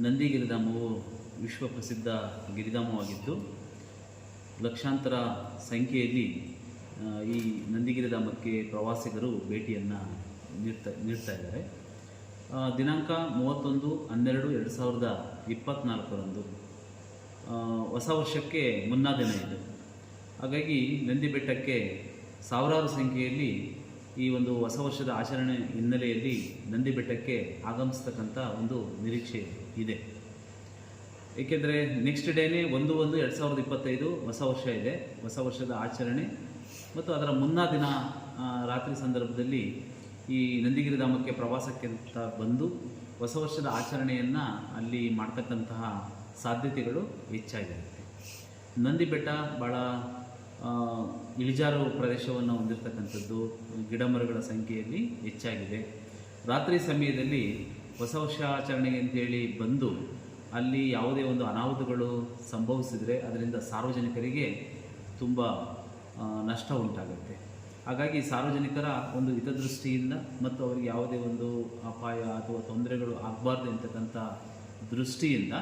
ನಂದಿ ಗಿರಿಧಾಮವು ವಿಶ್ವ ಪ್ರಸಿದ್ಧ ಗಿರಿಧಾಮವಾಗಿದ್ದು, ಲಕ್ಷಾಂತರ ಸಂಖ್ಯೆಯಲ್ಲಿ ಈ ನಂದಿಗಿರಿಧಾಮಕ್ಕೆ ಪ್ರವಾಸಿಗರು ಭೇಟಿಯನ್ನು ನೀಡ್ತಾ ನೀಡ್ತಾ ಇದ್ದಾರೆ. ದಿನಾಂಕ ಮೂವತ್ತೊಂದು, ಹನ್ನೆರಡು, ಎರಡು ಸಾವಿರದ ಇಪ್ಪತ್ತ್ನಾಲ್ಕರಂದು ಹೊಸ ವರ್ಷಕ್ಕೆ ಮುನ್ನಾ ದಿನ ಇದು. ಹಾಗಾಗಿ ನಂದಿ ಬೆಟ್ಟಕ್ಕೆ ಸಾವಿರಾರು ಸಂಖ್ಯೆಯಲ್ಲಿ ಈ ಒಂದು ಹೊಸ ವರ್ಷದ ಆಚರಣೆ ಹಿನ್ನೆಲೆಯಲ್ಲಿ ನಂದಿ ಬೆಟ್ಟಕ್ಕೆ ಆಗಮಿಸ್ತಕ್ಕಂಥ ಒಂದು ನಿರೀಕ್ಷೆ ಇದೆ. ಏಕೆಂದರೆ ನೆಕ್ಸ್ಟ್ ಡೇನೇ ಒಂದು ಒಂದು ಎರಡು ಸಾವಿರದ ಇಪ್ಪತ್ತೈದು ಹೊಸ ವರ್ಷ ಇದೆ. ಹೊಸ ವರ್ಷದ ಆಚರಣೆ ಮತ್ತು ಅದರ ಮುನ್ನ ದಿನ ರಾತ್ರಿ ಸಂದರ್ಭದಲ್ಲಿ ಈ ನಂದಿಗಿರಿಧಾಮಕ್ಕೆ ಪ್ರವಾಸಕ್ಕೆ ಅಂತ ಬಂದು ಹೊಸ ವರ್ಷದ ಆಚರಣೆಯನ್ನು ಅಲ್ಲಿ ಮಾಡ್ತಕ್ಕಂತಹ ಸಾಧ್ಯತೆಗಳು ಹೆಚ್ಚಾಗಿರುತ್ತೆ. ನಂದಿ ಬೆಟ್ಟ ಭಾಳ ಇಳಿಜಾರು ಪ್ರದೇಶವನ್ನು ಹೊಂದಿರತಕ್ಕಂಥದ್ದು ಗಿಡ ಮರಗಳ ಸಂಖ್ಯೆಯಲ್ಲಿ ಹೆಚ್ಚಾಗಿದೆ. ರಾತ್ರಿ ಸಮಯದಲ್ಲಿ ಹೊಸ ವರ್ಷ ಆಚರಣೆಗೆ ಅಂತೇಳಿ ಬಂದು ಅಲ್ಲಿ ಯಾವುದೇ ಒಂದು ಅನಾಹುತಗಳು ಸಂಭವಿಸಿದರೆ ಅದರಿಂದ ಸಾರ್ವಜನಿಕರಿಗೆ ತುಂಬ ನಷ್ಟ ಉಂಟಾಗುತ್ತೆ. ಹಾಗಾಗಿ ಸಾರ್ವಜನಿಕರ ಒಂದು ಹಿತದೃಷ್ಟಿಯಿಂದ ಮತ್ತು ಅವರಿಗೆ ಯಾವುದೇ ಒಂದು ಅಪಾಯ ಅಥವಾ ತೊಂದರೆಗಳು ಆಗಬಾರ್ದು ಅಂತಕ್ಕಂಥ ದೃಷ್ಟಿಯಿಂದ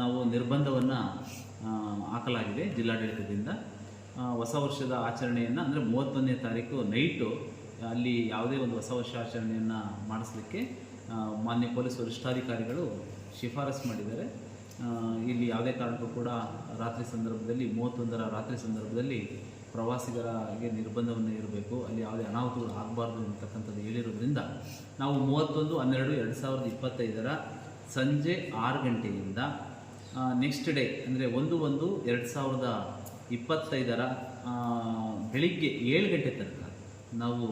ನಾವು ನಿರ್ಬಂಧವನ್ನು ಹಾಕಲಾಗಿದೆ ಜಿಲ್ಲಾಡಳಿತದಿಂದ. ಹೊಸ ವರ್ಷದ ಆಚರಣೆಯನ್ನು, ಅಂದರೆ ಮೂವತ್ತೊಂದನೇ ತಾರೀಕು ನೈಟು, ಅಲ್ಲಿ ಯಾವುದೇ ಒಂದು ಹೊಸ ವರ್ಷ ಆಚರಣೆಯನ್ನು ಮಾಡಿಸ್ಲಿಕ್ಕೆ ಮಾನ್ಯ ಪೊಲೀಸ್ ವರಿಷ್ಠಾಧಿಕಾರಿಗಳು ಶಿಫಾರಸು ಮಾಡಿದ್ದಾರೆ. ಇಲ್ಲಿ ಯಾವುದೇ ಕಾರಣಕ್ಕೂ ಕೂಡ ರಾತ್ರಿ ಸಂದರ್ಭದಲ್ಲಿ, ಮೂವತ್ತೊಂದರ ರಾತ್ರಿ ಸಂದರ್ಭದಲ್ಲಿ ಪ್ರವಾಸಿಗರಿಗೆ ನಿರ್ಬಂಧವನ್ನು ಇರಬೇಕು. ಅಲ್ಲಿ ಯಾವುದೇ ಅನಾಹುತಗಳು ಆಗಬಾರ್ದು ಅಂತಕ್ಕಂಥದ್ದು ಹೇಳಿರೋದ್ರಿಂದ, ನಾವು ಮೂವತ್ತೊಂದು, ಹನ್ನೆರಡು, ಎರಡು ಸಾವಿರದ ಇಪ್ಪತ್ತೈದರ ಸಂಜೆ ಆರು ಗಂಟೆಯಿಂದ ನೆಕ್ಸ್ಟ್ ಡೇ ಅಂದರೆ ಒಂದು ಒಂದು ಎರಡು ಸಾವಿರದ ಇಪ್ಪತ್ತೈದರ ಬೆಳಿಗ್ಗೆ ಏಳು ಗಂಟೆ ತನಕ ನಾವು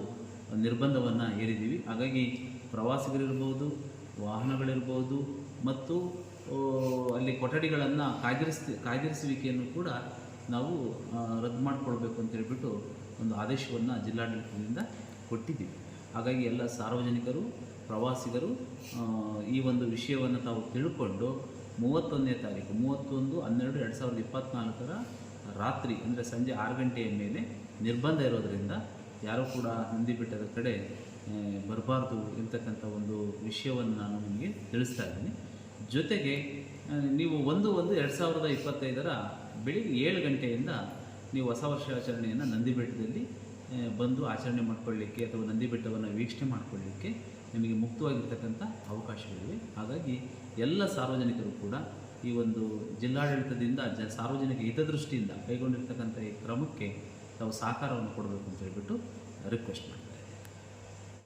ನಿರ್ಬಂಧವನ್ನು ಹೇರಿದ್ದೀವಿ. ಹಾಗಾಗಿ ಪ್ರವಾಸಿಗರಿರ್ಬೋದು, ವಾಹನಗಳಿರ್ಬೋದು ಮತ್ತು ಅಲ್ಲಿ ಕೊಠಡಿಗಳನ್ನು ಕಾಯ್ದಿರಿಸ ಕಾಯ್ದಿರಿಸುವಿಕೆಯನ್ನು ಕೂಡ ನಾವು ರದ್ದು ಮಾಡಿಕೊಳ್ಬೇಕು ಅಂತ ಹೇಳ್ಬಿಟ್ಟು ಒಂದು ಆದೇಶವನ್ನು ಜಿಲ್ಲಾಡಳಿತದಿಂದ ಕೊಟ್ಟಿದ್ದೀವಿ. ಹಾಗಾಗಿ ಎಲ್ಲ ಸಾರ್ವಜನಿಕರು, ಪ್ರವಾಸಿಗರು ಈ ಒಂದು ವಿಷಯವನ್ನು ತಾವು ತಿಳ್ಕೊಂಡು ಮೂವತ್ತೊಂದನೇ ತಾರೀಕು, ಮೂವತ್ತೊಂದು, ಹನ್ನೆರಡು, ಎರಡು ಸಾವಿರದ ಇಪ್ಪತ್ತ್ನಾಲ್ಕರ ರಾತ್ರಿ, ಅಂದರೆ ಸಂಜೆ ಆರು ಗಂಟೆಯ ಮೇಲೆ ನಿರ್ಬಂಧ ಇರೋದರಿಂದ ಯಾರೂ ಕೂಡ ನಂದಿ ಬೆಟ್ಟದ ಕಡೆ ಬರಬಾರ್ದು ಇರ್ತಕ್ಕಂಥ ಒಂದು ವಿಷಯವನ್ನು ನಾನು ನಿಮಗೆ ತಿಳಿಸ್ತಾ ಇದ್ದೀನಿ. ಜೊತೆಗೆ ನೀವು ಒಂದು ಒಂದು ಎರಡು ಸಾವಿರದ ಇಪ್ಪತ್ತೈದರ ಬೆಳಿಗ್ಗೆ ಏಳು ಗಂಟೆಯಿಂದ ನೀವು ಹೊಸ ವರ್ಷಾಚರಣೆಯನ್ನು ನಂದಿ ಬೆಟ್ಟದಲ್ಲಿ ಬಂದು ಆಚರಣೆ ಮಾಡಿಕೊಳ್ಳಿಕ್ಕೆ ಅಥವಾ ನಂದಿ ಬೆಟ್ಟವನ್ನು ವೀಕ್ಷಣೆ ಮಾಡಿಕೊಳ್ಳಿಕ್ಕೆ ನಿಮಗೆ ಮುಕ್ತವಾಗಿರ್ತಕ್ಕಂಥ ಅವಕಾಶಗಳಿವೆ. ಹಾಗಾಗಿ ಎಲ್ಲ ಸಾರ್ವಜನಿಕರು ಕೂಡ ಈ ಒಂದು ಜಿಲ್ಲಾಡಳಿತದಿಂದ ಜ ಸಾರ್ವಜನಿಕ ಹಿತದೃಷ್ಟಿಯಿಂದ ಕೈಗೊಂಡಿರ್ತಕ್ಕಂಥ ಈ ಕ್ರಮಕ್ಕೆ ತಾವು ಸಹಕಾರವನ್ನು ಕೊಡಬೇಕು ಅಂತ ಹೇಳ್ಬಿಟ್ಟು ರಿಕ್ವೆಸ್ಟ್ ಮಾಡ್ತೀನಿ.